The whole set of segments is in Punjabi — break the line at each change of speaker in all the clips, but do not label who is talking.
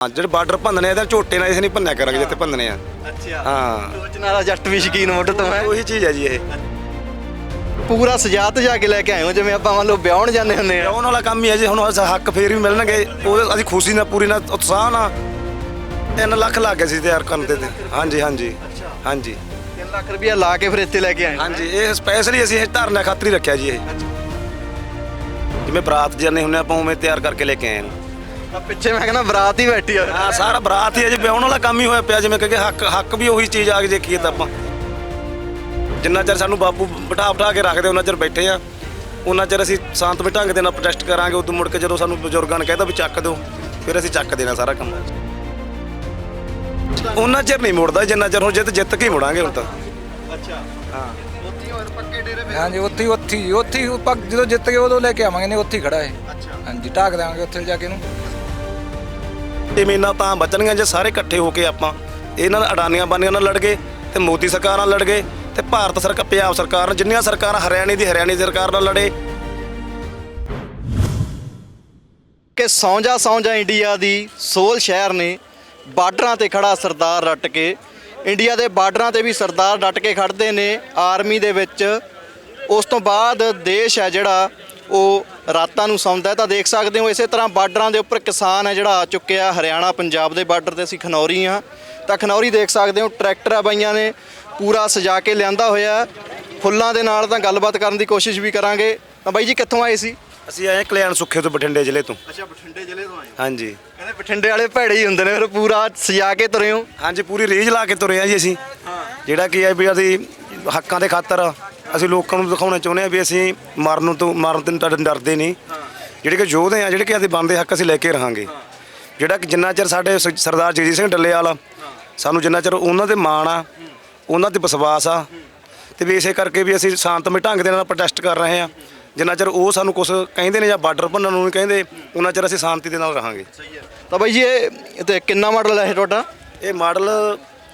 ਜਿਹੜੇ ਬਾਰਡਰ ਭੰਨਣੇ ਆ ਤਾਂ ਝੋਟੇ ਨਾਲ ਇਸ ਨਹੀਂ ਭੰਨਿਆ ਕਰਾਂਗੇ ਜਿੱਥੇ ਭੰਨਣੇ ਆ।
ਅੱਛਾ।
ਹਾਂ।
ਵਾਲਾ ਜੱਟ ਵੀ ਸ਼ਕੀਨ ਮੁੱਢ ਤੋਂ ਹੈ?
ਉਹੀ ਚੀਜ਼ ਹੈ ਜੀ ਇਹ।
ਪੂਰਾ ਸਜਾਤ ਜਾ ਕੇ ਲੈ ਕੇ ਆਏ ਹੋ ਜਿਵੇਂ ਆਪਾਂ ਮੰਨ ਲਓ ਵਿਆਹਣ ਜਾਂਦੇ ਹੁੰਦੇ ਆ।
ਵਿਆਹਣ ਵਾਲਾ ਕੰਮ ਹੀ ਹੈ ਜੀ ਹੁਣ ਅਸਾਂ ਹੱਕ ਫੇਰ ਵੀ ਮਿਲਣਗੇ। ਉਹਦੇ ਅਸੀਂ ਖੁਸ਼ੀ ਨਾਲ ਪੂਰੀ ਨਾਲ ਉਤਸ਼ਾਹ ਨਾਲ 3 ਲੱਖ ਲੱਗ ਗਏ ਸੀ ਤਿਆਰ ਕਰਨ ਤੇ ਤੇ। ਹਾਂਜੀ ਹਾਂਜੀ। ਹਾਂਜੀ।
3 ਲੱਖ ਰੁਪਇਆ ਲਾ ਕੇ ਫਿਰ ਇੱਥੇ ਲੈ ਕੇ ਆਏ
ਹਾਂਜੀ ਇਹ ਸਪੈਸ਼ਲੀ ਅਸੀਂ ਇਹ ਧਰਨਾ ਖਾਤਰ ਹੀ ਰੱਖਿਆ ਜੀ ਇਹ। ਜਿਵੇਂ ਬਰਾਤ ਜਾਂਦੇ ਹੁੰਦੇ ਆਪਾਂ ਉਵੇਂ ਤਿਆਰ ਕਰਕੇ ਲੈ ਕੇ ਆਏ ਹਾਂ
ਤਾਂ ਪਿੱਛੇ ਮੈਂ ਕਹਿੰਦਾ ਬਰਾਤ ਹੀ ਬੈਠੀ ਆ।
ਹਾਂ ਸਾਰਾ ਬਰਾਤ ਹੀ ਹੈ ਜੀ ਵਿਆਹਣ ਵਾਲਾ ਕੰਮ ਹੀ ਹੋਇਆ ਪਿਆ ਜਿਵੇਂ ਕਿ ਹੱਕ ਹੱਕ ਵੀ ਉਹੀ ਚੀਜ਼ ਆ ਕੇ ਦੇਖੀਏ ਤਾਂ ਆਪਾਂ। ਜਿੰਨਾ ਚਿਰ ਸਾਨੂੰ ਬਾਪੂ ਬਿਠਾ ਬਿਠਾ ਕੇ ਰੱਖਦੇ ਉਹਨਾਂ ਚਿਰ ਬੈਠੇ ਆ। ਉਹਨਾਂ ਚਿਰ ਅਸੀਂ ਸ਼ਾਂਤਮਈ ਢੰਗ ਦੇ ਨਾਲ ਪ੍ਰੋਟੈਸਟ ਕਰਾਂਗੇ ਉਦੋਂ ਮੁੜ ਕੇ ਜਦੋਂ ਸਾਨੂੰ ਬਜ਼ੁਰਗਾਂ ਨੇ ਕਹਿਤਾ ਵੀ ਚੱਕ ਦਿਓ ਫਿਰ ਅਸੀਂ ਚੱਕ ਦੇਣਾ ਸਾਰਾ ਕੰਮ। ਉਹਨਾਂ ਚਿਰ ਨਹੀਂ ਮੁੜਦਾ ਜਿੰਨਾ ਚਿਰ ਹੁਣ ਜਿੱਤ ਜਿੱਤ ਕੇ ਹੀ ਮੁੜਾਂਗੇ ਹੁਣ ਤਾਂ।
ਅੱਛਾ। ਹਾਂ। ਉੱਥੇ ਹੋਰ ਪੱਕੇ ਡੇਰੇ ਪਏ
ਹਾਂਜੀ ਉੱਥੇ ਹੀ ਉੱਥੇ ਉੱਥੇ ਜਦੋਂ ਜਿੱਤ ਗਏ ਉਦੋਂ ਲੈ ਕੇ ਆਵਾਂਗੇ ਨਹੀਂ ਉੱਥੇ ਹੀ ਖੜਾ ਹੈ
ਅੱਛਾ।
ਹਾਂਜੀ ਢਾਕ ਦੇਵਾਂਗੇ ਉੱਥੇ ਜਾ ਕੇ ਇਹਨੂੰ।
ਜ਼ਮੀਨਾਂ ਤਾਂ ਬਚਣਗੀਆਂ ਜੇ ਸਾਰੇ ਇਕੱਠੇ ਹੋ ਕੇ ਆਪਾਂ। ਇਹਨਾਂ ਨਾਲ ਅਡਾਨੀਆਂ ਬਾਨੀਆਂ ਨਾਲ ਲੜ ਗਏ ਤੇ ਮੋਦੀ ਸਰਕਾਰ ਨਾਲ ਲੜ ਗਏ ਤੇ ਭਾਰਤ ਸਰਕਾਰ, ਪੰਜਾਬ ਸਰਕਾਰ ਨਾਲ ਜਿੰਨੀਆਂ ਸਰਕਾਰਾਂ ਹਰਿਆਣੇ ਦੀ ਹਰਿਆਣੇ ਦੀ ਸਰਕਾਰ ਨਾਲ ਲੜੇ।
ਕਿ ਸੌਂਜਾ ਸੌਂਜਾ ਇੰਡੀਆ ਦੀ ਸੋਲ ਸ਼ਹਿਰ ਨੇ ਬਾਰਡਰਾਂ ਤੇ ਖੜਾ ਸਰਦਾਰ ਰੱਟ ਕੇ। ਇੰਡੀਆ ਦੇ ਬਾਰਡਰਾਂ ਤੇ ਵੀ ਸਰਦਾਰ ਡਟ ਕੇ ਖੜਦੇ ਨੇ, ਆਰਮੀ ਦੇ ਵਿੱਚ। ਉਸ ਤੋਂ ਬਾਅਦ ਦੇਸ਼ ਹੈ ਜਿਹੜਾ ਉਹ ਰਾਤਾਂ ਨੂੰ ਸੌਂਦਾ ਤਾਂ ਦੇਖ ਸਕਦੇ ਹੋ ਇਸੇ ਤਰ੍ਹਾਂ ਬਾਰਡਰਾਂ ਦੇ ਉੱਪਰ ਕਿਸਾਨ ਹੈ ਜਿਹੜਾ ਆ ਚੁੱਕਿਆ ਹਰਿਆਣਾ ਪੰਜਾਬ ਦੇ ਬਾਰਡਰ ਤੇ ਅਸੀਂ ਖਨੌਰੀ ਆ ਤਾਂ ਖਨੌਰੀ ਦੇਖ ਸਕਦੇ ਹੋ ਟਰੈਕਟਰ ਆ ਬਾਈਆਂ ਨੇ ਪੂਰਾ ਸਜਾ ਕੇ ਲਿਆਂਦਾ ਹੋਇਆ। ਫੁੱਲਾਂ ਦੇ ਨਾਲ ਤਾਂ ਗੱਲਬਾਤ ਕਰਨ ਦੀ ਕੋਸ਼ਿਸ਼ ਵੀ ਕਰਾਂਗੇ। ਤਾਂ ਬਾਈ ਜੀ ਕਿੱਥੋਂ ਆਏ ਸੀ?
ਅਸੀਂ ਆਏ ਕਲਿਆਣ ਸੁੱਖੇ ਤੋਂ ਬਠਿੰਡੇ ਜ਼ਿਲ੍ਹੇ ਤੋਂ।
ਅੱਛਾ ਬਠਿੰਡੇ ਜ਼ਿਲ੍ਹੇ ਤੋਂ ਆਏ
ਹਾਂਜੀ।
ਕਹਿੰਦੇ ਬਠਿੰਡੇ ਵਾਲੇ ਭੈੜੇ ਹੀ ਹੁੰਦੇ ਨੇ ਫਿਰ ਪੂਰਾ ਸਜਾ ਕੇ ਤੁਰੇ ਹੋ?
ਹਾਂਜੀ ਪੂਰੀ ਰੀਝ ਲਾ ਕੇ ਤੁਰੇ ਆ ਜੀ ਅਸੀਂ। ਜਿਹੜਾ ਕੀ ਹੈ ਵੀ ਅਸੀਂ ਹੱਕਾਂ ਦੇ ਖਾਤਰ ਅਸੀਂ ਲੋਕਾਂ ਨੂੰ ਦਿਖਾਉਣਾ ਚਾਹੁੰਦੇ ਆ ਵੀ ਅਸੀਂ ਮਰਨ ਤੋਂ ਮਰਨ ਤੋਂ ਡਰ- ਡਰਦੇ ਨਹੀਂ। ਜਿਹੜੇ ਕਿ ਯੋਧੇ ਆ ਜਿਹੜੇ ਕਿ ਅਸੀਂ ਬੰਦੇ ਹੱਕ ਅਸੀਂ ਲੈ ਕੇ ਰਹਾਂਗੇ। ਜਿਹੜਾ ਕਿ ਜਿੰਨਾ ਚਿਰ ਸਾਡੇ ਸ- ਸਰਦਾਰ ਜਗਜੀਤ ਸਿੰਘ ਡੱਲੇਵਾਲ ਸਾਨੂੰ ਜਿੰਨਾ ਚਿਰ ਉਹਨਾਂ ਤੇ ਮਾਣ ਆ ਉਹਨਾਂ ਤੇ ਵਿਸ਼ਵਾਸ ਆ ਤੇ ਵੀ ਇਸੇ ਕਰਕੇ ਵੀ ਅਸੀਂ ਸ਼ਾਂਤਮਈ ਢੰਗ ਦੇ ਨਾਲ ਪ੍ਰੋਟੈਸਟ ਕਰ ਰਹੇ ਆ ਜਿੰਨਾ ਚਿਰ ਉਹ ਸਾਨੂੰ ਕੁਝ ਕਹਿੰਦੇ ਨੇ ਜਾਂ ਬਾਰਡਰ ਭੰਨਣ ਨੂੰ ਨਹੀਂ ਕਹਿੰਦੇ ਉਹਨਾਂ ਚਿਰ ਅਸੀਂ ਸ਼ਾਂਤੀ ਦੇ ਨਾਲ ਰਹਾਂਗੇ।
ਤਾਂ ਬਾਈ ਜੀ ਇਹ ਇਹ ਤੇ ਕਿੰਨਾ ਮਾਡਲ ਹੈ ਇਹ ਤੁਹਾਡਾ?
ਇਹ ਮਾਡਲ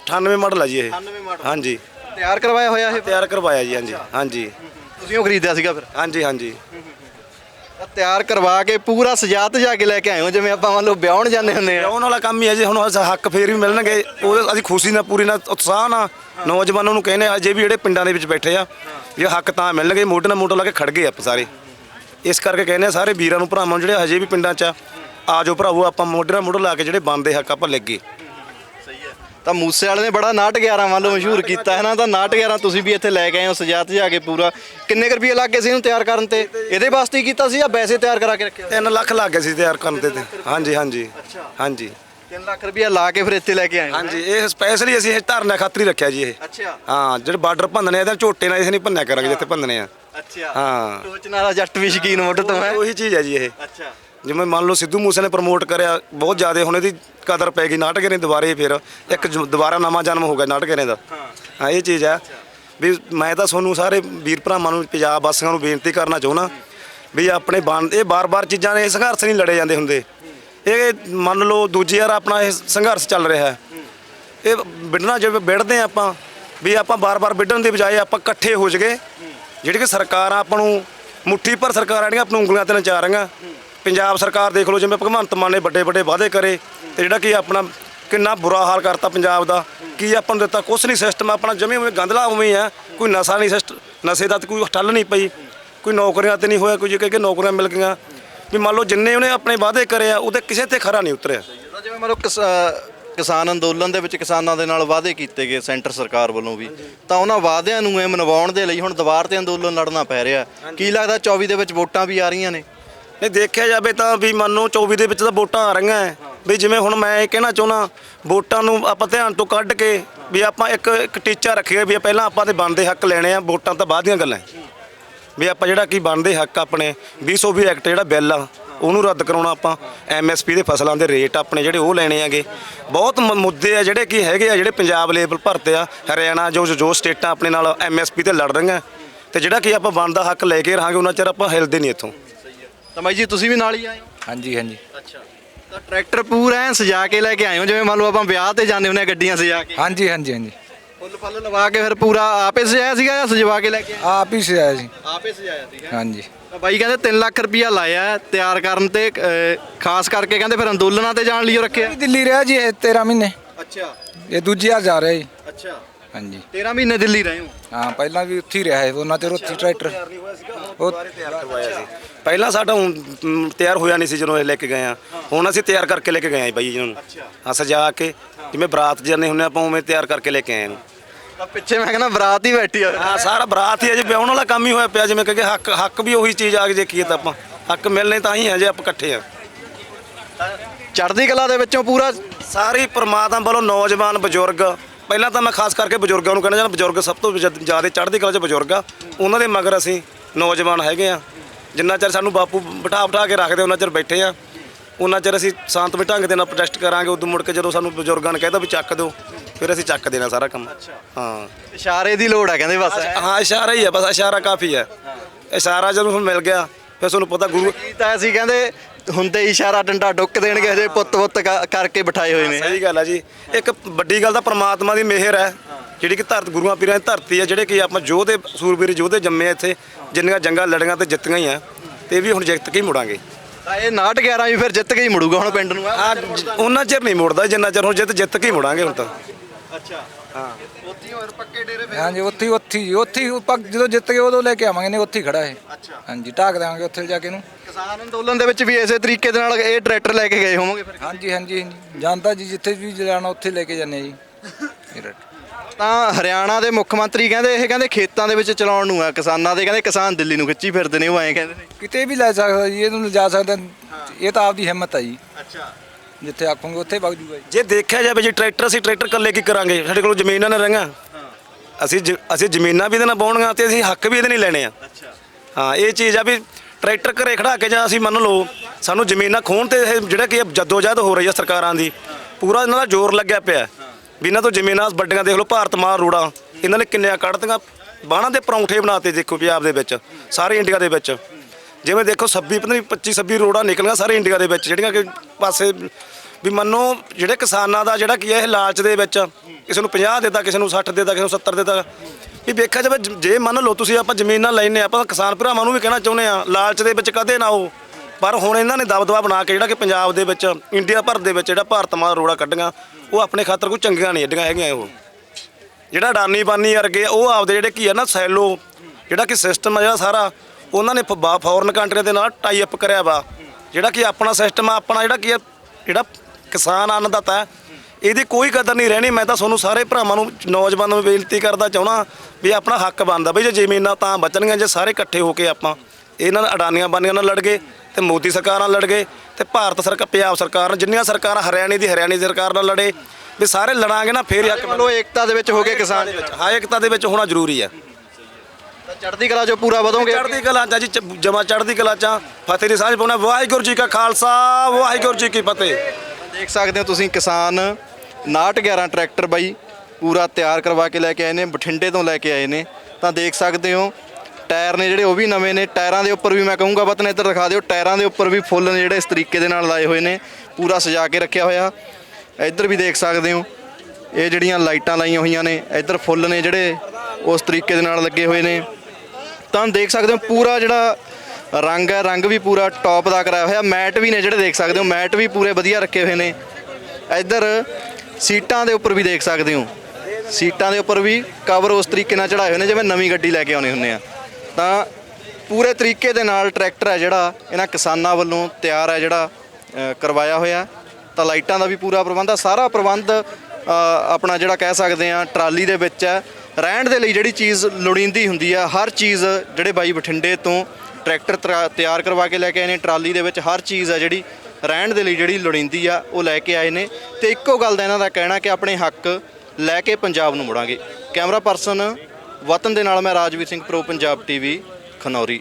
98 ਮਾਡਲ ਆ ਜੀ ਇਹ।
98 ਮਾਡਲ
ਹਾਂਜੀ।
ਤਿਆਰ ਕਰਵਾਇਆ ਹੋਇਆ ਇਹ?
ਤਿਆਰ ਕਰਵਾਇਆ ਜੀ ਹਾਂਜੀ ਹਾਂਜੀ।
ਤੁਸੀਂ ਉਹ ਖਰੀਦਿਆ ਸੀਗਾ ਫਿਰ?
ਹਾਂਜੀ ਹਾਂਜੀ।
ਤਾਂ ਤਿਆਰ ਕਰਵਾ ਕੇ ਪੂਰਾ ਸਜਾਤ ਜਾ ਕੇ ਲੈ ਕੇ ਆਏ ਹੋ ਜਿਵੇਂ ਆਪਾਂ ਮੰਨ ਲਓ ਵਿਆਹਣ ਜਾਂਦੇ ਹੁੰਦੇ ਆ।
ਵਿਆਹਣ ਵਾਲਾ ਕੰਮ ਹੀ ਹੈ ਜੀ ਹੁਣ ਅਸਾਂ ਹੱਕ ਫੇਰ ਵੀ ਮਿਲਣਗੇ। ਉਹਦੇ ਅਸੀਂ ਖੁਸ਼ੀ ਨਾਲ ਪੂਰੀ ਨਾਲ ਉਤਸ਼ਾਹ ਨਾਲ ਨੌਜਵਾਨਾਂ ਨੂੰ ਕਹਿੰਦੇ ਆ ਅਜੇ ਵੀ ਜਿਹੜੇ ਪਿੰਡਾਂ ਦੇ ਵਿੱਚ ਬੈਠੇ ਆ ਇਹ ਹੱਕ ਤਾਂ ਮਿਲਣਗੇ ਮੋਢੇ ਨਾਲ ਮੋਢਾ ਲਾ ਕੇ ਖੜ ਗਏ ਆਪਾਂ ਸਾਰੇ। ਇਸ ਕਰਕੇ ਕਹਿੰਦੇ ਆ ਸਾਰੇ ਵੀਰਾਂ ਨੂੰ ਭਰਾਵਾਂ ਨੂੰ ਜਿਹੜੇ ਹਜੇ ਵੀ ਪਿੰਡਾਂ 'ਚ ਆ ਆਜੋ ਭਰਾਵੋ ਆਪਾਂ ਮੋਢੇ ਨਾਲ ਮੋਢਾ ਲਾ ਕੇ ਜਿਹੜੇ ਬੰਦੇ ਹੱਕ ਆਪਾਂ ਲੱਗੇ
ਤਾਂ ਮੂਸੇ ਵਾਲੇ ਨੇ ਬੜਾ ਨਾਟ 11 ਮੰਨ ਲਓ ਮਸ਼ਹੂਰ ਕੀਤਾ ਹੈ ਨਾ? ਤਾਂ ਨਾਟ 11 ਤੁਸੀਂ ਵੀ ਇੱਥੇ ਲੈ ਕੇ ਆਏ ਹੋ ਸਜਾਤ ਜਾ ਕੇ ਪੂਰਾ। ਕਿੰਨੇ ਕੁ ਰੁਪਏ ਲੱਗ ਗਏ ਸੀ ਇਹਨੂੰ ਤਿਆਰ ਕਰਨ ਤੇ? ਇਹਦੇ ਵਾਸਤੇ ਹੀ ਕੀਤਾ ਸੀ ਜਾਂ ਵੈਸੇ ਤਿਆਰ ਕਰਾ ਕੇ ਰੱਖਿਆ
3 ਲੱਖ ਲੱਗ ਗਏ ਸੀ ਤਿਆਰ ਕਰਨ ਤੇ ਤੇ। ਹਾਂਜੀ ਹਾਂਜੀ। ਹਾਂਜੀ।
3 ਲੱਖ ਰੁਪਏ ਲਾ ਕੇ ਫਿਰ ਇੱਥੇ ਲੈ ਕੇ ਆਏ ਹੋ।
ਹਾਂਜੀ ਇਹ ਸਪੈਸ਼ਲੀ ਅਸੀਂ ਇਹ ਧਰਨਾ ਖਾਤਰ ਹੀ ਰੱਖਿਆ ਜੀ ਇਹ।
ਅੱਛਾ।
ਹਾਂ ਜਿਹੜੇ ਬਾਰਡਰ ਭੰਨਣੇ ਆ ਤਾਂ ਝੋਟੇ ਨਾਲ ਇਸ ਨਹੀਂ ਭੰਨਿਆ ਕਰਾਂਗੇ ਜਿੱਥੇ ਭੰਨਣੇ ਆ।
ਅੱਛਾ।
ਹਾਂ।
ਟੋਚਨ ਵਾਲਾ ਜੱਟ ਵੀ ਸ਼ਕੀਨ ਮੁੱਢ ਤੋਂ ਹੈ?
ਉਹੀ ਚੀਜ਼ ਹੈ ਜੀ ਇਹ।
ਅੱਛਾ।
ਜਿਵੇਂ ਮੰਨ ਲਓ ਸਿੱਧੂ ਮੂਸੇ ਨੇ ਪ੍ਰਮੋਟ ਕਰਿਆ ਬਹੁਤ ਜ਼ਿਆਦਾ ਹੁਣ ਇਹਦੀ ਕਦਰ ਪੈ ਗਈ ਨਾਟਕ ਨੇ ਦੁਬਾਰੇ ਫਿਰ ਇੱਕ ਜ- ਦੁਬਾਰਾ ਨਵਾਂ ਜਨਮ ਹੋ ਗਿਆ ਨਾਟਕ ਨੇ ਦਾ ਹਾਂ ਇਹ ਚੀਜ਼ ਹੈ। ਵੀ ਮੈਂ ਤਾਂ ਤੁਹਾਨੂੰ ਸਾਰੇ ਵੀਰ ਭਰਾਵਾਂ ਨੂੰ ਪੰਜਾਬ ਵਾਸੀਆਂ ਨੂੰ ਬੇਨਤੀ ਕਰਨਾ ਚਾਹੁੰਦਾ ਵੀ ਆਪਣੇ ਬਣ ਇਹ ਬਾਰ-ਬਾਰ ਚੀਜ਼ਾਂ ਨੇ ਸੰਘਰਸ਼ ਨਹੀਂ ਲੜੇ ਜਾਂਦੇ ਹੁੰਦੇ। ਇਹ ਮੰਨ ਲਓ ਦੂਜੀ ਵਾਰ ਆਪਣਾ ਇਹ ਸੰਘਰਸ਼ ਚੱਲ ਰਿਹਾ ਹੈ। ਇਹ ਵਿੱਢਣਾ ਜਿਵੇਂ ਵਿੱਢਦੇ ਹਾਂ ਆਪਾਂ ਵੀ ਆਪਾਂ ਬਾਰ-ਬਾਰ ਵਿੱਢਣ ਦੀ ਬਜਾਏ ਆਪਾਂ ਇਕੱਠੇ ਹੋ ਜਗੇ ਜਿਹੜੀ ਕਿ ਸਰਕਾਰਾਂ ਆਪਾਂ ਨੂੰ ਮੁੱਠੀ ਭਰ ਸਰਕਾਰਾਂ ਜਿਹੜੀਆਂ ਆਪਾਂ ਨੂੰ ਉਂਗਲੀਆਂ ਤੇ ਨਚਾ ਰਹੀਆਂ। ਪੰਜਾਬ ਸਰਕਾਰ ਦੇਖ ਲਓ, ਜਿਵੇਂ ਭਗਵੰਤ ਮਾਨ ਨੇ ਵੱਡੇ ਵੱਡੇ ਵਾਅਦੇ ਕਰੇ ਤੇ ਜਿਹੜਾ ਕਿ ਆਪਣਾ ਕਿੰਨਾ ਬੁਰਾ ਹਾਲ ਕਰਤਾ ਪੰਜਾਬ ਦਾ, ਕੀ ਆਪਾਂ ਨੂੰ ਦਿੱਤਾ ਕੁਛ ਨਹੀਂ ਸਿਸਟਮ ਆਪਣਾ ਜਮੇ ਉਵੇਂ ਗੰਦਲਾ ਉਵੇਂ ਹੀ ਆ ਕੋਈ ਨਸ਼ਾ ਨਹੀਂ ਸਿਸਟਮ ਨਸ਼ੇ ਦਾ ਤਾਂ ਕੋਈ ਠੱਲ ਨਹੀਂ ਪਈ, ਕੋਈ ਨੌਕਰੀਆਂ ਤੇ ਨਹੀਂ ਹੋਇਆ, ਕੋਈ ਜੇ ਕਿ ਨੌਕਰੀਆਂ ਮਿਲ ਗਈਆਂ। ਵੀ ਮੰਨ ਲਓ ਜਿੰਨੇ ਉਹਨੇ ਆਪਣੇ ਵਾਅਦੇ ਕਰੇ ਆ, ਉਹਦੇ ਕਿਸੇ ਤੇ ਖਰਾ ਨਹੀਂ ਉਤਰਿਆ।
ਜਿਵੇਂ ਮੰਨ ਲਓ ਕਿਸ- ਅਹ ਕਿਸਾਨ ਅੰਦੋਲਨ ਦੇ ਵਿੱਚ ਕਿਸਾਨਾਂ ਦੇ ਨਾਲ ਵਾਅਦੇ ਕੀਤੇ ਗਏ ਸੈਂਟਰ ਸਰਕਾਰ ਵੱਲੋਂ ਵੀ, ਤਾਂ ਉਹਨਾਂ ਵਾਅਦਿਆਂ ਨੂੰ ਇਹ ਮਨਵਾਉਣ ਦੇ ਲਈ ਹੁਣ ਦੁਬਾਰ ਤੇ ਅੰਦੋਲਨ ਲੜਨਾ ਪੈ ਰਿਹਾ। ਕੀ ਲੱਗਦਾ 24 ਦੇ ਵਿੱਚ ਵੋਟਾਂ ਵੀ ਆ ਰਹੀਆਂ ਨੇ?
ਨਹੀਂ, ਦੇਖਿਆ ਜਾਵੇ ਤਾਂ ਵੀ ਮੰਨੋ 24 ਦੇ ਵਿੱਚ ਤਾਂ ਵੋਟਾਂ ਆ ਰਹੀਆਂ ਹੈ। ਵੀ ਜਿਵੇਂ ਹੁਣ ਮੈਂ ਇਹ ਕਹਿਣਾ ਚਾਹੁੰਦਾ, ਵੋਟਾਂ ਨੂੰ ਆਪਾਂ ਧਿਆਨ ਤੋਂ ਕੱਢ ਕੇ ਵੀ ਆਪਾਂ ਇੱਕ ਇੱਕ ਟੀਚਾ ਰੱਖੀਏ ਵੀ ਪਹਿਲਾਂ ਆਪਾਂ ਦੇ ਬਣਦੇ ਹੱਕ ਲੈਣੇ ਆ, ਵੋਟਾਂ ਤਾਂ ਬਾਅਦ ਦੀਆਂ ਗੱਲਾਂ ਹੈ। ਵੀ ਆਪਾਂ ਜਿਹੜਾ ਕੀ ਬਣਦੇ ਹੱਕ ਆਪਣੇ 220 ਐਕਟ ਜਿਹੜਾ ਬਿੱਲ ਆ, ਉਹਨੂੰ ਰੱਦ ਕਰਾਉਣਾ ਆਪਾਂ ਐਮਐਸਪੀ ਦੇ ਫਸਲਾਂ ਦੇ ਰੇਟ ਆਪਣੇ ਜਿਹੜੇ ਉਹ ਲੈਣੇ ਆਗੇ ਬਹੁਤ ਮ- ਮੁੱਦੇ ਆ ਜਿਹੜੇ ਕੀ ਹੈਗੇ ਆ, ਜਿਹੜੇ ਪੰਜਾਬ ਲੈਵਲ ਭਰਤੇ ਆ, ਹਰਿਆਣਾ ਜੋ ਜੋ ਸਟੇਟਾਂ ਆਪਣੇ ਨਾਲ ਐਮਐਸਪੀ ਤੇ ਲੜ ਰਹੀਆਂ ਤੇ ਜਿਹੜਾ ਕੀ ਆਪਾਂ ਬਣਦਾ ਹੱਕ ਲੈ ਕੇ ਰਹਾਂਗੇ, ਉਹਨਾਂ ਚਿਰ ਆਪਾਂ ਹਿਲਦੇ ਨਹੀਂ ਇੱਥੋਂ
ਤਾਂ ਬਾਈ ਜੀ ਤੁਸੀਂ ਵੀ ਨਾਲ ਹੀ ਆਏ ਹੋ?
ਹਾਂਜੀ ਹਾਂਜੀ।
ਅੱਛਾ। ਤਾਂ ਟਰੈਕਟਰ ਪੂਰਾ ਐਨ ਸਜਾ ਕੇ ਲੈ ਕੇ ਆਏ ਹੋ ਜਿਵੇਂ ਮੰਨ ਲਓ ਆਪਾਂ ਵਿਆਹ ਤੇ ਜਾਂਦੇ ਹੁੰਦੇ ਆ ਗੱਡੀਆਂ ਸਜਾ ਕੇ।
ਹਾਂਜੀ ਹਾਂਜੀ ਹਾਂਜੀ।
ਫੁੱਲ ਫੱਲ ਲਵਾ ਕੇ ਫਿਰ ਪੂਰਾ ਆਪੇ ਸਜਾਇਆ ਸੀਗਾ ਜਾਂ ਸਜਵਾ ਕੇ ਲੈ ਕੇ ਆਏ?
ਆਪ ਹੀ ਸਿਆਇਆ ਜੀ
ਆਪੇ ਸਜਾਇਆ ਸੀਗਾ।
ਹਾਂਜੀ।
ਤਾਂ ਬਾਈ ਕਹਿੰਦੇ 3 ਲੱਖ ਰੁਪਇਆ ਲਾਇਆ ਹੈ ਤਿਆਰ ਕਰਨ ਤੇ ਅਹ, ਖਾਸ ਕਰਕੇ ਕਹਿੰਦੇ ਫਿਰ ਅੰਦੋਲਨਾਂ ਤੇ ਜਾਣ ਲਈ ਉਹ ਰੱਖਿਆ।
ਦਿੱਲੀ ਰਿਹਾ ਜੀ ਇਹ 13 ਮਹੀਨੇ।
ਅੱਛਾ।
ਇਹ ਦੂਜੀ ਵਾਰ ਜਾ ਰਿਹਾ ਜੀ।
ਅੱਛਾ।
ਹਾਂਜੀ।
13 ਮਹੀਨੇ ਦਿੱਲੀ ਰਹੇ ਹੋ?
ਹਾਂ ਪਹਿਲਾਂ ਵੀ ਉੱਥੇ ਹੀ ਰਿਹਾ ਹੈ ਉਹਨਾਂ ਉੱਥੇ ਹੀ ਟਰੈਕਟਰ। ਉਹ
ਕਰਵਾਇਆ ਸੀ। ਪਹਿਲਾਂ ਸਾਡਾ ਹੁਣ, ਮ, ਤਿਆਰ ਹੋਇਆ ਨਹੀਂ ਸੀ ਜਦੋਂ ਇਹ ਲੈ ਕੇ ਗਏ ਆ। ਹੁਣ ਅਸੀਂ ਤਿਆਰ ਕਰਕੇ ਲੈ ਕੇ ਗਏ ਆ ਬਾਈ ਜੀ ਨੂੰ ਹਾਂ ਸਜਾ ਕੇ ਜਿਵੇਂ ਬਰਾਤ ਜਰਨੇ ਹੁੰਨੇ ਆਪਾਂ ਉਵੇਂ ਤਿਆਰ ਕਰਕੇ ਲੈ ਕੇ ਆਏ ਇਹਨੂੰ।
ਤਾਂ ਪਿੱਛੇ ਮੈਂ ਕਹਿੰਦਾ ਬਰਾਤ ਹੀ ਬੈਠੀ ਆ।
ਹਾਂ ਸਾਰਾ ਬਰਾਤ ਹੀ ਹੈ ਜੀ ਵਿਆਹਣ ਵਾਲਾ ਕੰਮ ਹੀ ਹੋਇਆ ਪਿਆ ਜਿਵੇਂ ਕਿ ਹੱਕ ਹੱਕ ਵੀ ਉਹੀ ਚੀਜ਼ ਆ ਕੇ ਦੇਖੀਏ ਤਾਂ ਆਪਾਂ। ਹੱਕ ਮਿਲਨੇ ਤਾਂ ਹੀ ਹੈ ਜੇ ਆਪਾਂ ਇਕੱਠੇ ਆ।
ਚੜ੍ਹਦੀ ਕਲਾ ਦੇ ਵਿੱਚੋਂ ਪੂਰਾ
ਸਾਰੀ ਪ੍ਰਮਾਤਮਾ ਵੱਲੋਂ ਨੌਜਵਾਨ ਬਜ਼ੁਰਗ ਪਹਿਲਾਂ ਤਾਂ ਮੈਂ ਖਾਸ ਕਰਕੇ ਬਜ਼ੁਰਗਾਂ ਨੂੰ ਕਹਿੰਦਾ ਜਾਂ ਬਜ਼ੁਰਗ ਸਭ ਤੋਂ ਜ਼ਿਆਦਾ ਚੜ੍ਹਦੀ ਕਲਾ 'ਚ ਬਜ਼ੁਰਗ ਆ ਉਹਨਾਂ ਦੇ ਮਗਰ ਅਸੀਂ ਨੌਜਵਾਨ ਹੈਗੇ ਆ। ਜਿੰਨਾ ਚਿਰ ਸਾਨੂੰ ਬਾਪੂ ਬਿਠਾ ਬਿਠਾ ਕੇ ਰੱਖਦੇ ਉਹਨਾਂ ਚਿਰ ਬੈਠੇ ਆ। ਉਹਨਾਂ ਚਿਰ ਅਸੀਂ ਸ਼ਾਂਤਮਈ ਢੰਗ ਦੇ ਨਾਲ ਪ੍ਰੋਟੈਸਟ ਕਰਾਂਗੇ ਉਦੋਂ ਮੁੜ ਕੇ ਜਦੋਂ ਸਾਨੂੰ ਬਜ਼ੁਰਗਾਂ ਨੇ ਕਹਿਤਾ ਵੀ ਚੱਕ ਦਿਓ ਫਿਰ ਅਸੀਂ ਚੱਕ ਦੇਣਾ ਸਾਰਾ ਕੰਮ। ਹਾਂ।
ਇਸ਼ਾਰੇ ਦੀ ਲੋੜ ਹੈ ਕਹਿੰਦੇ ਬਸ
ਹਾਂ? ਇਸ਼ਾਰਾ ਹੀ ਹੈ ਬਸ ਇਸ਼ਾਰਾ ਕਾਫੀ ਹੈ। ਇਸ਼ਾਰਾ ਜਦੋਂ ਹੁਣ ਮਿਲ ਗਿਆ ਫਿਰ ਤੁਹਾਨੂੰ ਪਤਾ ਗੁਰੂ
ਕੀ ਤਾਂ ਅਸੀਂ ਕਹਿੰਦੇ ਹੁੰਦੇ ਹੀ ਇਸ਼ਾਰਾ ਡੰਡਾ ਡੁੱਕ ਦੇਣਗੇ ਹਜੇ ਪੁੱਤ ਪੁੱਤ ਕ- ਕਰਕੇ ਬਿਠਾਏ ਹੋਏ ਨੇ।
ਸਹੀ ਗੱਲ ਹੈ ਜੀ। ਇੱਕ ਵੱਡੀ ਗੱਲ ਤਾਂ ਪ੍ਰਮਾਤਮਾ ਦੀ ਮਿਹਰ ਹੈ। ਜਿਹੜੀ ਕਿ ਧਰਤ ਗੁਰੂਆਂ ਪੀਰਾਂ ਦੀ ਧਰਤੀ ਹੈ ਜਿਹੜੇ ਕਿ ਆਪਾਂ ਯੋਧੇ ਸੂਰਬੀਰ ਯੋਧੇ ਜੰਮੇ ਆ ਇੱਥੇ ਜਿੰਨੀਆਂ ਜੰਗਾਂ ਲੜੀਆਂ ਤੇ ਜਿੱਤੀਆਂ ਹੀ ਆ ਤੇ ਇਹ ਵੀ ਹੁਣ ਜਿੱਤ ਕੇ ਹੀ ਮੁੜਾਂਗੇ।
ਤਾਂ ਇਹ 69 11 ਵੀ ਫਿਰ ਜਿੱਤ ਕੇ ਹੀ ਮੁੜੂਗਾ ਹੁਣ ਪਿੰਡ ਨੂੰ?
ਆ ਉਹਨਾਂ ਚਿਰ ਨਹੀਂ ਮੁੜਦਾ ਜਿੰਨਾ ਚਿਰ ਹੁਣ ਜਿੱਤ ਜਿੱਤ ਕੇ ਹੀ ਮੁੜਾਂਗੇ ਹੁਣ ਤਾਂ।
ਅੱਛਾ।
ਹਾਂ।
ਉੱਥੇ ਹੋਰ ਪੱਕੇ ਡੇਰੇ
ਹਾਂਜੀ ਉੱਥੇ ਹੀ ਉੱਥੇ ਹੀ ਉੱਥੇ ਹੀ ਪੱਕ ਜਦੋਂ ਜਿੱਤ ਗਏ ਉਦੋਂ ਲੈ ਕੇ ਆਵਾਂਗੇ ਨੇ ਉੱਥੇ ਹੀ ਖੜਾ ਹੈ
ਅੱਛਾ।
ਹਾਂਜੀ ਢਾਕ ਦੇਵਾਂਗੇ ਉੱਥੇ ਜਾ ਕੇ ਇਹਨੂੰ।
ਕਿਸਾਨ ਅੰਦੋਲਨ ਦੇ ਵਿੱਚ ਵੀ ਇਸੇ ਤਰੀਕੇ ਦੇ ਨਾਲ ਇਹ ਟਰੈਕਟਰ ਲੈ ਕੇ ਗਏ ਹੋਵੋਗੇ ਫਿਰ?
ਹਾਂਜੀ ਹਾਂਜੀ ਹਾਂਜੀ। ਜਾਂਦਾ ਜੀ ਜਿੱਥੇ ਵੀ ਜਾਣਾ ਉੱਥੇ ਲੈ ਕੇ ਜਾਂਦੇ ਆ ਜੀ। ਇਹ ਰੱਟ।
ਤਾਂ ਹਰਿਆਣਾ ਦੇ ਮੁੱਖ ਮੰਤਰੀ ਕਹਿੰਦੇ ਇਹ ਕਹਿੰਦੇ ਖੇਤਾਂ ਦੇ ਵਿੱਚ ਚਲਾਉਣ ਨੂੰ ਆ ਕਿਸਾਨਾਂ ਦੇ। ਕਹਿੰਦੇ ਕਿਸਾਨ ਦਿੱਲੀ ਨੂੰ ਖਿੱਚੀ ਫਿਰਦੇ ਨੇ ਉਹ ਐਂ ਕਹਿੰਦੇ ਨੇ।
ਕਿਤੇ ਵੀ ਲੈ ਸਕਦਾ ਜੀ ਇਹਨੂੰ ਲਿਜਾ ਸਕਦਾ। ਇਹ ਤਾਂ ਆਪਦੀ ਹਿੰਮਤ ਹੈ ਜੀ।
ਅੱਛਾ।
ਜਿੱਥੇ ਆਖੋਗੇ ਉੱਥੇ ਵਗ ਜੂਗਾ ਜੀ।
ਜੇ ਦੇਖਿਆ ਜਾਵੇ ਜੀ ਟਰੈਕਟਰ ਅਸੀਂ ਟਰੈਕਟਰ ਇਕੱਲੇ ਕੀ ਕਰਾਂਗੇ? ਸਾਡੇ ਕੋਲ ਜ਼ਮੀਨਾਂ ਨੇ ਰਹੀਆਂ। ਅਸੀਂ ਜ- ਅਸੀਂ ਜ਼ਮੀਨਾਂ ਵੀ ਇਹਦੇ ਨਾਲ ਪਾਉਣੀਆਂ ਤੇ ਅਸੀਂ ਹੱਕ ਵੀ ਇਹਦੇ ਨਹੀਂ ਲੈਣੇ ਆ।
ਅੱਛਾ।
ਹਾਂ ਇਹ ਚੀਜ਼ ਆ ਵੀ ਟਰੈਕਟਰ ਘਰੇ ਖੜਾ ਕੇ ਜਾਂ ਅਸੀਂ ਮੰਨ ਲਓ ਸਾਨੂੰ ਜ਼ਮੀਨਾਂ ਖੋਣ ਤੇ ਇਹ ਜਿਹੜਾ ਕਿ ਜਦੋਜਹਿਦ ਹੋ ਰਹੀ ਆ ਸਰਕਾਰਾਂ ਦੀ ਪੂਰਾ ਇਹਨਾਂ ਦਾ ਜ਼ੋਰ ਲੱਗਿਆ ਪਿਆ। ਵੀ ਇਹਨਾਂ ਤੋਂ ਜ਼ਮੀਨਾਂ ਵੱਡੀਆਂ ਦੇਖ ਲਓ ਭਾਰਤ ਮਾਰ ਰੋੜਾ ਇਹਨਾਂ ਨੇ ਕਿੰਨਿਆਂ ਕੱਢਤੀਆਂ ਬਾਣਾ ਦੇ ਪਰੌਂਠੇ ਬਣਾਤੇ ਦੇਖੋ ਪੰਜਾਬ ਦੇ ਵਿੱਚ ਸਾਰੇ ਇੰਡੀਆ ਦੇ ਵਿੱਚ। ਜਿਵੇਂ ਦੇਖੋ 26 ਪਤਾ ਨਹੀਂ 25 26 ਰੋੜਾ ਨਿਕਲੀਆਂ ਸਾਰੇ ਇੰਡੀਆ ਦੇ ਵਿੱਚ, ਜਿਹੜੀਆਂ ਕਿ ਪਾਸੇ ਵੀ ਮੰਨੋ ਜਿਹੜੇ ਕਿਸਾਨਾਂ ਦਾ ਜਿਹੜਾ ਕੀ ਹੈ ਇਹ ਲਾਲਚ ਦੇ ਵਿੱਚ ਕਿਸੇ ਨੂੰ 50 ਦੇਤਾ, ਕਿਸੇ ਨੂੰ 60 ਦੇਤਾ, ਕਿਸੇ ਨੂੰ 70 ਦੇਤਾ। ਵੀ ਵੇਖਿਆ ਜਾਵੇ, ਜੇ ਮੰਨ ਲਓ ਤੁਸੀਂ ਆਪਾਂ ਜ਼ਮੀਨਾਂ ਲੈਨੇ ਆਪਾਂ ਕਿਸਾਨ ਭਰਾਵਾਂ ਨੂੰ ਵੀ ਕਹਿਣਾ ਚਾਹੁੰਦੇ ਆ ਲਾਲਚ ਦੇ ਵਿੱਚ ਕਦੇ ਨਾ ਹੋ ਪਰ ਹੁਣ ਇਹਨਾਂ ਨੇ ਦਬਦਬਾ ਬਣਾ ਕੇ ਜਿਹੜਾ ਕਿ ਪੰਜਾਬ ਦੇ ਵਿੱਚ, ਇੰਡੀਆ ਭਰ ਦੇ ਵਿੱਚ ਜਿਹੜਾ ਭਾਰਤ ਮਾਂ ਰੋੜਾ ਕੱਢੀਆਂ, ਉਹ ਆਪਣੇ ਖਾਤਰ ਕੋਈ ਚੰਗੀਆਂ ਨਹੀਂ ਅੱਡੀਆਂ ਹੈਗੀਆਂ ਉਹ। ਜਿਹੜਾ ਅਡਾਨੀ ਬਾਨੀ ਵਰਗੇ, ਉਹ ਆਪਦੇ ਜਿਹੜੇ ਕੀ ਆ ਨਾ ਸੈਲੋ, ਜਿਹੜਾ ਕਿ ਸਿਸਟਮ ਆ ਜਿਹੜਾ ਸਾਰਾ ਉਹਨਾਂ ਨੇ ਫੋਰਨ ਕੰਟਰੀਆਂ ਦੇ ਨਾਲ ਟਾਈ ਅਪ ਕਰਿਆ ਵਾ। ਜਿਹੜਾ ਕਿ ਆਪਣਾ ਸਿਸਟਮ ਆ ਆਪਣਾ ਜਿਹੜਾ ਕੀ ਜਿਹੜਾ ਕਿਸਾਨ ਅੰਨਦਾਤਾ ਹੈ, ਇਹਦੀ ਕੋਈ ਕਦਰ ਨਹੀਂ ਰਹਿਣੀ। ਮੈਂ ਤਾਂ ਤੁਹਾਨੂੰ ਸਾਰੇ ਭਰਾਵਾਂ ਨੂੰ ਨੌਜਵਾਨਾਂ ਨੂੰ ਬੇਨਤੀ ਕਰਦਾ ਚਾਹਣਾ ਵੀ ਆਪਣਾ ਹੱਕ ਬਣਦਾ ਬਈ ਜੇ ਜ਼ਮੀਨਾਂ ਤਾਂ ਬਚਣਗੀਆਂ ਜੇ ਸਾਰੇ ਇਕੱਠੇ ਹੋ ਕੇ ਆਪਾਂ ਇਹਨਾਂ ਨਾਲ ਅਡਾਨੀਆਂ ਬਾਨੀਆਂ ਨਾਲ ਲੜ ਗਏ ਤੇ ਮੋਦੀ ਸਰਕਾਰ ਨਾਲ ਲੜ ਗਏ ਤੇ ਭਾਰਤ ਸਰਕਾਰ ਪੰਜਾਬ ਸਰਕਾਰ ਨਾਲ ਜਿੰਨੀਆਂ ਸਰਕਾਰਾਂ ਹਰਿਆਣੇ ਦੀ ਹਰਿਆਣੇ ਦੀ ਸਰਕਾਰ ਨਾਲ ਲੜੇ ਵੀ ਸਾਰੇ ਲੜਾਂਗੇ ਨਾ ਫੇਰ ਹੱਕ
ਲਓ ਏਕਤਾ ਦੇ ਵਿੱਚ ਹੋ ਗਏ ਕਿਸਾਨ।
ਹਾਂ ਏਕਤਾ ਦੇ ਵਿੱਚ ਹੋਣਾ ਜ਼ਰੂਰੀ ਹੈ।
ਚੜ੍ਹਦੀ ਕਲਾ ਜੋ ਪੂਰਾ ਵਧੋਗੇ?
ਚੜ੍ਹਦੀ ਕਲਾ ਚ ਆ ਜੀ ਜਮਾ ਚੜ੍ਹਦੀ ਕਲਾ ਚ ਫਤਿਹ ਦੀ ਸਾਂਝ ਪਾਉਣਾ ਵਾਹਿਗੁਰੂ ਜੀ ਕਾ ਖਾਲਸਾ ਵਾਹਿਗੁਰੂ ਜੀ ਕੀ ਫਤਿਹ।
ਦੇਖ ਸਕਦੇ ਹੋ ਤੁਸੀਂ ਕਿਸਾਨ 6911 ਟਰੈਕਟਰ ਬਾਈ ਪੂਰਾ ਤਿਆਰ ਕਰਵਾ ਕੇ ਲੈ ਕੇ ਆਏ ਨੇ ਬਠਿੰਡੇ ਤੋਂ ਲੈ ਕੇ ਆਏ ਨੇ। ਤਾਂ ਦੇਖ ਸਕਦੇ ਹੋ ਟਾਇਰ ਨੇ ਜਿਹੜੇ ਉਹ ਵੀ ਨਵੇਂ ਨੇ। ਟਾਇਰਾਂ ਦੇ ਉੱਪਰ ਵੀ ਮੈਂ ਕਹੂੰਗਾ ਬਤਨ ਇੱਧਰ ਦਿਖਾ ਦਿਓ। ਟਾਇਰਾਂ ਦੇ ਉੱਪਰ ਵੀ ਫੁੱਲ ਨੇ ਜਿਹੜੇ ਇਸ ਤਰੀਕੇ ਦੇ ਨਾਲ ਲਾਏ ਹੋਏ ਨੇ। ਪੂਰਾ ਸਜਾ ਕੇ ਰੱਖਿਆ ਹੋਇਆ। ਇੱਧਰ ਵੀ ਦੇਖ ਸਕਦੇ ਹੋ ਇਹ ਜਿਹੜੀਆਂ ਲਾਈਟਾਂ ਲਾਈਆਂ ਹੋਈਆਂ ਨੇ ਇੱਧਰ ਫੁੱਲ ਨੇ ਜਿਹੜੇ ਉਸ ਤਰੀਕੇ ਦੇ ਨਾਲ ਲੱਗੇ ਹੋਏ ਨੇ। ਤਾਂ ਦੇਖ ਸਕਦੇ ਹੋ ਪੂਰਾ ਜਿਹੜਾ ਰੰਗ ਹੈ, ਰੰਗ ਵੀ ਪੂਰਾ ਟੌਪ ਦਾ ਕਰਾਇਆ ਹੋਇਆ। ਮੈਟ ਵੀ ਨੇ ਜਿਹੜੇ ਦੇਖ ਸਕਦੇ ਹੋ, ਮੈਟ ਵੀ ਪੂਰੇ ਵਧੀਆ ਰੱਖੇ ਹੋਏ ਨੇ। ਇੱਧਰ ਸੀਟਾਂ ਦੇ ਉੱਪਰ ਵੀ ਦੇਖ ਸਕਦੇ ਹੋ। ਸੀਟਾਂ ਦੇ ਉੱਪਰ ਵੀ ਕਵਰ ਉਸ ਤਰੀਕੇ ਨਾਲ ਚੜਾਏ ਹੋਏ ਨੇ, ਜਿਵੇਂ ਨਵੀਂ ਗੱਡੀ ਲੈ ਕੇ ਆਉਣੇ ਹੁੰਦੇ ਆ। ਤਾਂ ਪੂਰੇ ਤਰੀਕੇ ਦੇ ਨਾਲ ਟਰੈਕਟਰ ਹੈ ਜਿਹੜਾ, ਇਹਨਾਂ ਕਿਸਾਨਾਂ ਵੱਲੋਂ ਤਿਆਰ ਹੈ ਜਿਹੜਾ ਕਰਵਾਇਆ ਹੋਇਆ। ਤਾਂ ਲਾਈਟਾਂ ਦਾ ਵੀ ਪੂਰਾ ਪ੍ਰਬੰਧ ਆ। ਸਾਰਾ ਪ੍ਰਬੰਧ ਆਪਣਾ ਜਿਹੜਾ ਕਹਿ ਸਕਦੇ ਆ, ਟਰਾਲੀ ਦੇ ਵਿੱਚ ਹੈ। ਰਹਿਣ ਦੇ ਲਈ ਜਿਹੜੀ ਚੀਜ਼ ਲੋੜੀਂਦੀ ਹੁੰਦੀ ਆ, ਹਰ ਚੀਜ਼ ਜਿਹੜੇ ਬਾਈ ਬਠਿੰਡੇ ਤੋਂ ਟਰੈਕਟਰ ਤਰਾ- ਤਿਆਰ ਕਰਵਾ ਕੇ ਲੈ ਕੇ ਆਏ ਨੇ, ਟਰਾਲੀ ਦੇ ਵਿੱਚ ਹਰ ਚੀਜ਼ ਆ ਜਿਹੜੀ ਰਹਿਣ ਦੇ ਲਈ ਜਿਹੜੀ ਲੋੜੀਂਦੀ ਆ, ਉਹ ਲੈ ਕੇ ਆਏ ਨੇ। ਤੇ ਇੱਕੋ ਗੱਲ ਦਾ ਇਹਨਾਂ ਦਾ ਕਹਿਣਾ ਕਿ ਆਪਣੇ ਹੱਕ ਲੈ ਕੇ ਪੰਜਾਬ ਨੂੰ ਮੁੜਾਂਗੇ। ਕੈਮਰਾ ਪਰਸਨ ਵਤਨ ਦੇ ਨਾਲ ਮੈਂ ਰਾਜਵੀਰ ਸਿੰਘ ਪ੍ਰੋ ਪੰਜਾਬ ਟੀਵੀ ਖਨੌਰੀ।